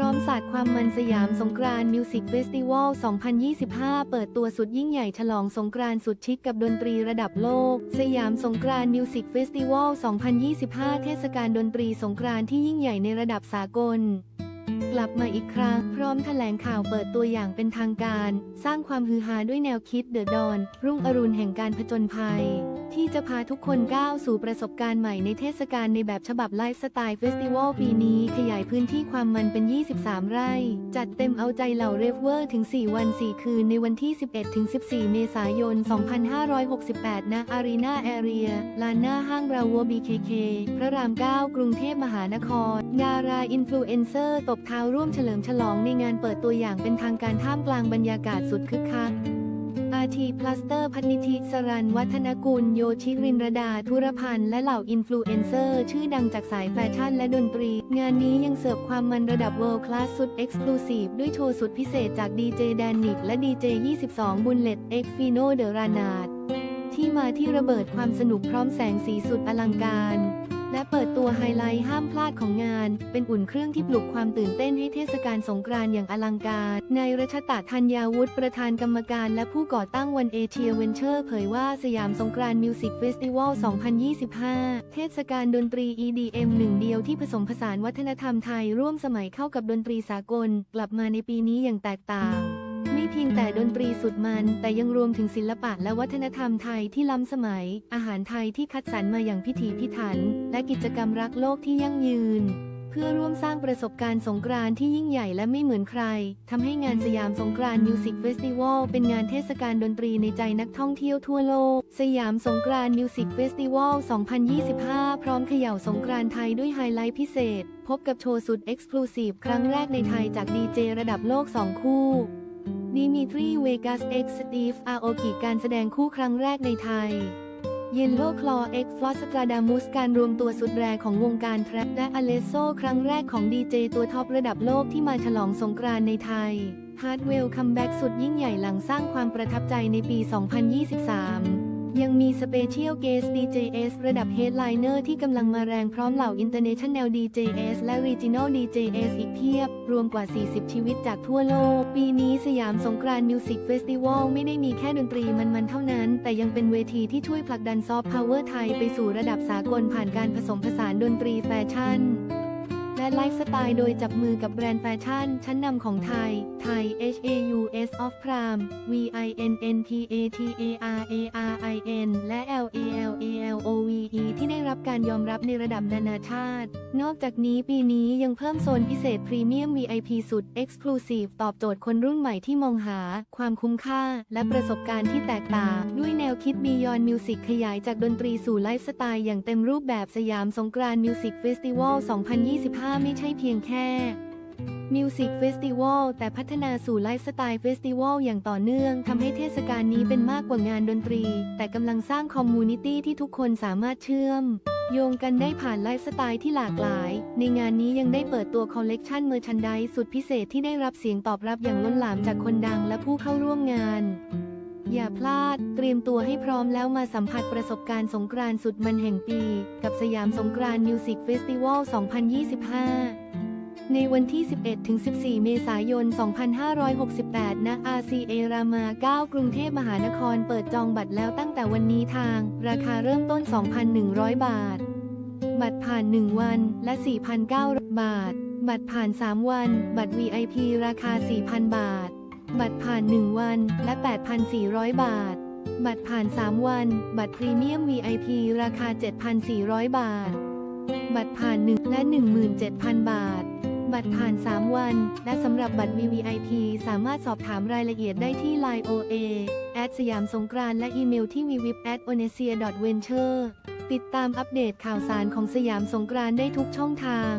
ร้อมศาสตร์ความมันสยามสงกรานต์มิวสิกเฟสติวัล 2025 เปิดตัวสุดยิ่งใหญ่ฉลองสงกรานต์สุดชิคกับดนตรีระดับโลก สยามสงกรานต์มิวสิกเฟสติวัล 2025 เทศกาลดนตรีสงกรานต์ที่ยิ่งใหญ่ในระดับสากลกลับมาอีกครั้ง พร้อมแถลงข่าวเปิดตัวอย่างเป็นทางการ สร้างความฮือฮาด้วยแนวคิดเดอะดอน รุ่งอรุณแห่งการผจญภัย ที่จะพาทุกคนก้าวสู่ประสบการณ์ใหม่ในเทศกาลในแบบฉบับไลฟ์สไตล์เฟสติวัลปีนี้ ขยายพื้นที่ความมันเป็น 23 ไร่ จัดเต็มเอาใจเหล่าเรฟเวอร์ถึง 4 วัน 4 คืนในวันที่ 11-14 เมษายน 2568 ณ อารีนาแอเรีย ลานหน้าห้างราวัวบีเคเคพระราม 9 กรุงเทพมหานคร ดาราอินฟลูเอนเซอร์ตบเท้าร่วมเฉลิมฉลองในงานเปิดตัวอย่างเป็นทางการท่ามกลางบรรยากาศสุดคึกคักาทีพลาสเตอร์พันิธิสรันวัฒนกุลโยชิรินรดาธุรพันธ์และเหล่าอินฟลูเอนเซอร์ ชื่อดังจากสายแฟชั่นและดนตรี งานนี้ยังเสิร์ฟความมันระดับ World Class สุด Exclusive ด้วยโชว์สุดพิเศษจากดีเจแดนนิกและดีเจ 22 บุลเลตเอ็กฟิโนเดรานาดที่มาที่ระเบิดความสนุกพร้อมแสงสีสุดอลังการ และเปิดตัวไฮไลท์ห้ามพลาดของงาน เป็นอุ่นเครื่องที่ปลุกความตื่นเต้นให้เทศกาลสงกรานต์อย่างอลังการ นายรัชตะธัญญาวุฒิประธานกรรมการและผู้ก่อตั้งวันเอเชียเวนเชอร์เผยว่าสยามสงกรานต์มิวสิกเฟสติวัล 2025 เทศกาลดนตรี EDM หนึ่งเดียวที่ผสมผสานวัฒนธรรมไทยร่วมสมัยเข้ากับดนตรีสากล กลับมาในปีนี้อย่างแตกต่าง ไม่เพียงแต่ดนตรีสุดมัน แต่ยังรวมถึงศิลปะและวัฒนธรรมไทยที่ล้ำสมัย อาหารไทยที่คัดสรรมาอย่างพิถีพิถัน และกิจกรรมรักโลกที่ยั่งยืน เพื่อร่วมสร้างประสบการณ์สงกรานต์ที่ยิ่งใหญ่และไม่เหมือนใครทำให้งานสยามสงกรานต์มิวสิกเฟสติวัลเป็นงานเทศกาลดนตรีในใจนักท่องเที่ยวทั่วโลก สยามสงกรานต์มิวสิกเฟสติวัล 2025 พร้อมเขย่าสงกรานต์ไทยด้วยไฮไลท์พิเศษ พบกับโชว์สุดเอ็กซ์คลูซีฟครั้งแรกในไทยจากดีเจระดับโลก 2 คู่ ดิมิทรีเวกัสเอ็กสตีฟอาโอกิการแสดงคู่ครั้งแรกในไทย เยนโลคลอเอ็กฟลอสตราดามุสการรวมตัวสุดแรงของวงการแทร็กและอเลโซครั้งแรกของดีเจตัวท็อประดับโลกที่มาฉลองสงกรานในไทยฮาร์ดเวลคัมแบ็กสุดยิ่งใหญ่หลังสร้างความประทับใจในปี 2023 ยังมีสเปเชียลเกส DJS ระดับเฮดไลเนอร์ที่กำลังมาแรงพร้อมเหล่า International DJS และ Regional DJS อีกเพียบ รวมกว่า 40 ชีวิตจากทั่วโลก ปีนี้สยามสงกรานต์มิวสิกเฟสติวัลไม่ได้มีแค่ดนตรีมันๆเท่านั้น แต่ยังเป็นเวทีที่ช่วยผลักดันซอฟต์พาวเวอร์ไทยไปสู่ระดับสากลผ่านการผสมผสานดนตรีแฟชั่น และไลฟ์สไตล์โดยจับมือกับแบรนด์แฟชั่น ชั้นนำของไทย ไทย H A U S of Pram V I N N P A T A R A R I N และ L A L A L O V E ที่ได้รับการยอมรับในระดับนานาชาติ นอกจากนี้ปีนี้ยังเพิ่มโซนพิเศษพรีเมียม VIP สุด Exclusive ตอบโจทย์คนรุ่นใหม่ที่มองหา ความคุ้มค่า และประสบการณ์ที่แตกต่าง ด้วยแนวคิด Beyond Music ขยายจากดนตรีสู่ไลฟ์สไตล์อย่างเต็มรูปแบบสยามสงกรานต์มิวสิกเฟสติวัล 2025ไม่ใช่เพียงแค่มิวสิกเฟสติวัลแต่พัฒนาสู่ไลฟ์สไตล์เฟสติวัลอย่างต่อเนื่องทำให้เทศกาลนี้เป็นมากกว่างานดนตรี แต่กำลังสร้างคอมมูนิตี้ที่ทุกคนสามารถเชื่อม โยงกันได้ผ่านไลฟ์สไตล์ที่หลากหลาย ในงานนี้ยังได้เปิดตัวคอลเลกชันเมอร์ชันไดสุดพิเศษที่ได้รับเสียงตอบรับอย่างล้นหลามจากคนดังและผู้เข้าร่วมงาน อย่าพลาด เตรียมตัวให้พร้อมแล้วมาสัมผัสประสบการณ์สงกรานต์สุดมันแห่งปี กับสยามสงกรานต์มิวสิกเฟสติวัล 2025 ในวันที่ 11-14 เมษายน 2568 ณ RCA รามา 9 กรุงเทพมหานครเปิดจองบัตรแล้วตั้งแต่วันนี้ทาง ราคาเริ่มต้น 2,100 บาท บัตรผ่าน 1 วันและ 4,900 บาท บัตรผ่าน 3 วัน บัตร VIP ราคา 4,000 บาท บัตรผ่าน 1 วันและ 8,400 บาท บัตรผ่าน 3 วัน บัตรพรีเมียม VIP ราคา 7,400 บาท บัตรผ่าน 1 และ 17,000 บาท บัตรผ่าน 3 วัน และสำหรับบัตร VVIP สามารถสอบถามรายละเอียดได้ที่ Line OA แอดสยามสงกรานและอีเมลที่ vvip at onesia venture ติดตามอัปเดตข่าวสารของสยามสงกรานได้ทุกช่องทาง